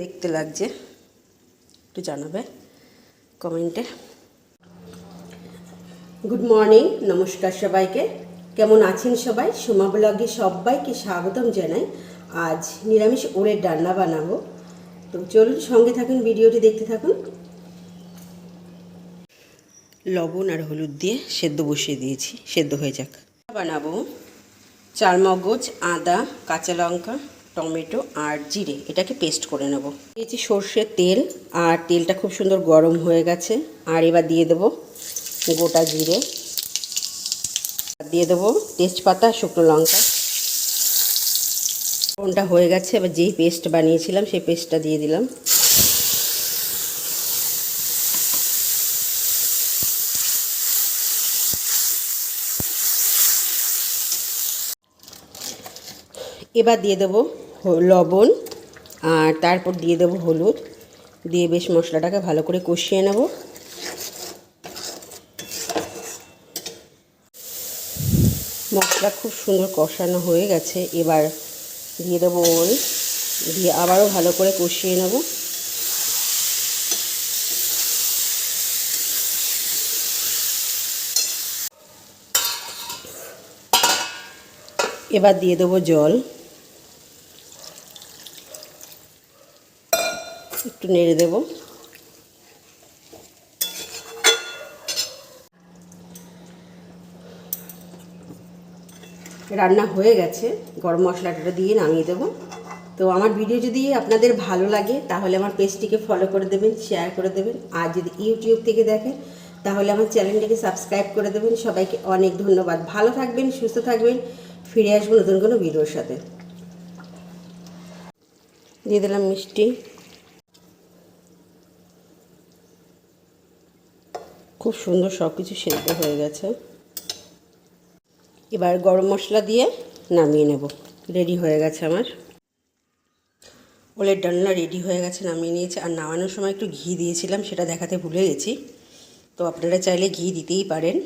দেখতে লাগছে। একটু জানাবে কমেন্টে। গুড মর্নিং নমস্কার সবাইকে। কেমন আছেন সবাই? সোমা ব্লগে সবাইকে স্বাগতম জানাই। আজ নিরামিষ ওলের ডান্না বানাবো। তো চলুন সঙ্গে থাকুন, ভিডিওটি দেখতে থাকুন। লবণ আর হলুদ দিয়ে সেদ্ধ বসিয়ে দিয়েছি। সেদ্ধ হয়ে যাক। বানাবো চার মগজ আদা, কাঁচা লঙ্কা টমেটো আর জিরে, এটাকে পেস্ট করে নেব। দিয়েছি সর্ষের তেল, আর তেলটা খুব সুন্দর গরম হয়ে গেছে। আর এবার দিয়ে দেবো গোটা জিরে। দিয়ে দেবো তেজপাতা, শুকনো লঙ্কা। ফোনটা হয়ে গেছে, এবার যেই পেস্ট বানিয়েছিলাম, সেই পেস্টটা দিয়ে দিলাম। এবার দিয়ে দেবো লবণ, আর তারপর দিয়ে দেবো হলুদ। দিয়ে বেশ মশলাটাকে ভালো করে কষিয়ে নেব। মশলা খুব সুন্দর কষানো হয়ে গেছে। এবার দিয়ে দেবো ওল। দিয়ে আবারও ভালো করে কষিয়ে নেব। এবার দিয়ে দেবো জল। একটু নেড়ে দেব। রান্না হয়ে গেছে, গরম মশলাটা দিয়ে নামিয়ে দেবো। তো আমার ভিডিও যদি আপনাদের ভালো লাগে, তাহলে আমার পেজটিকে ফলো করে দেবেন শেয়ার করে দেবেন। আর যদি ইউটিউব থেকে দেখেন, তাহলে আমার চ্যানেলটিকে সাবস্ক্রাইব করে দেবেন। সবাইকে অনেক ধন্যবাদ। ভালো থাকবেন, সুস্থ থাকবেন। ফিরে আসব নতুন কোনো ভিডিওর সাথে। দিয়ে দিলাম মিষ্টি। খুব সুন্দর সব কিছু সেদ্ধ হয়ে গেছে। এবার গরম মশলা দিয়ে নামিয়ে নেব। রেডি হয়ে গেছে আমার। ওলের ডালনা রেডি হয়ে গেছে, নামিয়ে নিয়েছে। আর নামানোর সময় একটু ঘি দিয়েছিলাম, সেটা দেখাতে ভুলে গেছি। তো আপনারা চাইলে ঘি দিতেই পারেন।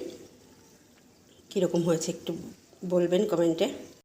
কীরকম হয়েছে একটু বলবেন কমেন্টে।